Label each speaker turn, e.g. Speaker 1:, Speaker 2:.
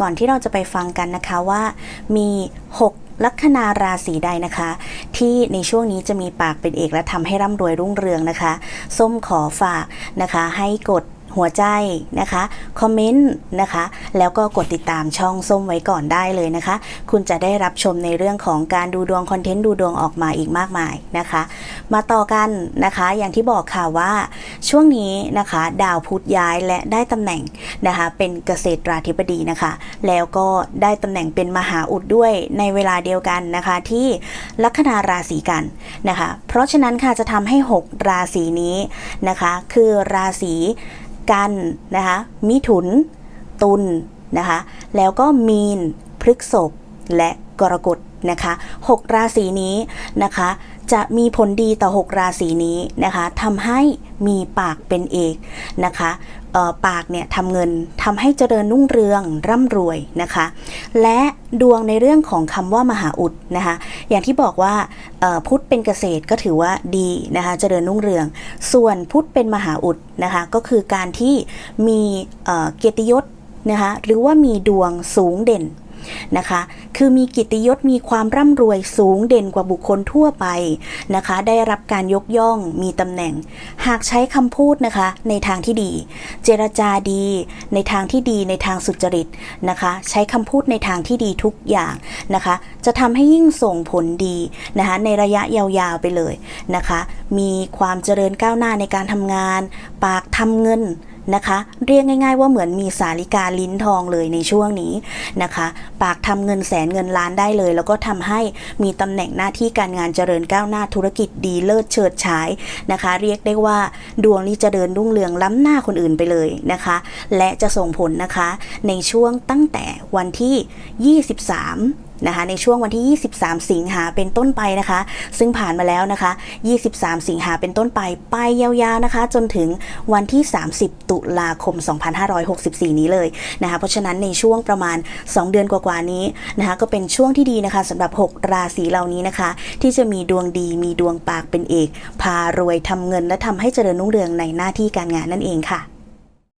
Speaker 1: ก่อนที่เราจะไปฟังกันนะคะว่ามี 6 ลัคนาราศีใดนะคะ ที่ในช่วงนี้จะมีปากเป็นเอกและทำให้ร่ำรวยรุ่งเรืองนะคะ ส้มขอฝากนะคะให้กด หัวใจนะคะคอมเมนต์นะคะแล้วก็กดติดตามช่องส้มไว้ก่อนได้เลยนะคะ คุณจะได้รับชมในเรื่องของการดูดวงคอนเทนต์ดูดวงออกมาอีกมากมายนะคะ มาต่อกันนะคะอย่างที่บอกค่ะว่าช่วงนี้นะคะ ดาวพุธย้ายและได้ตำแหน่งนะคะเป็นเกษตราธิบดีนะคะ แล้วก็ได้ตำแหน่งเป็นมหาอุดด้วยในเวลาเดียวกันนะคะที่ลัคนาราศีกันนะคะ เพราะฉะนั้นค่ะจะทำให้ 6 ราศีนี้นะคะ คือราศี กันนะคะมิถุน ตุลนะคะแล้วก็มีนพฤกษบและกรกฎนะคะ6ราศีนี้นะคะ จะมีผลดีต่อ 6 ราศีนี้นะคะทำให้มีปากเป็นเอกนะคะปากเนี่ยทำเงินทำให้เจริญรุ่งเรืองร่ำรวยนะคะ และดวงในเรื่องของคำว่ามหาอุดนะคะอย่างที่บอกว่าพุธเป็นเกษตรก็ถือว่าดีนะคะเจริญรุ่งเรือง ส่วนพุธเป็นมหาอุดนะคะก็คือการที่มีเกียรติยศนะคะหรือว่ามีดวงสูงเด่น นะคะ คือมีกิติยศมีความร่ำรวยสูงเด่นกว่าบุคคลทั่วไปนะคะ ได้รับการยกย่องมีตำแหน่ง หากใช้คำพูดนะคะในทางที่ดี เจรจาดี ในทางที่ดีในทางสุจริตนะคะ ใช้คำพูดในทางที่ดีทุกอย่างนะคะ จะทำให้ยิ่งส่งผลดีนะคะในระยะยาวๆไปเลยนะคะ มีความเจริญก้าวหน้าในการทำงาน ปากทำเงิน นะคะ เรียกง่าย ๆ ว่าเหมือนมีสาลิกาลิ้นทองเลยในช่วงนี้นะคะ ปากทำเงินแสนเงินล้านได้เลย แล้วก็ทำให้มีตำแหน่งหน้าที่การงานเจริญก้าวหน้าธุรกิจดีเลิศเฉิดฉายนะคะ เรียกได้ว่าดวงนี้จะเจริญรุ่งเรืองล้ำหน้าคนอื่นไปเลยนะคะ และจะส่งผลนะคะในช่วงตั้งแต่วันที่ 23 นะคะในช่วงวันที่ 23 สิงหาเป็นต้นไปนะคะ ซึ่งผ่านมาแล้วนะคะ 23 สิงหาเป็นต้นไปไปยาวๆนะคะ จนถึงวันที่ 30 ตุลาคม 2564 นี้เลยนะคะเพราะฉะนั้นในช่วงประมาณ 2 เดือนกว่าๆนี้นะคะก็เป็นช่วงที่ดีนะคะสำหรับ 6 ราศีเหล่านี้นะคะ ที่จะมีดวงดีมีดวงปากเป็นเอก พารวยทำเงินและทำให้เจริญรุ่งเรืองในหน้าที่การงานนั่นเองค่ะ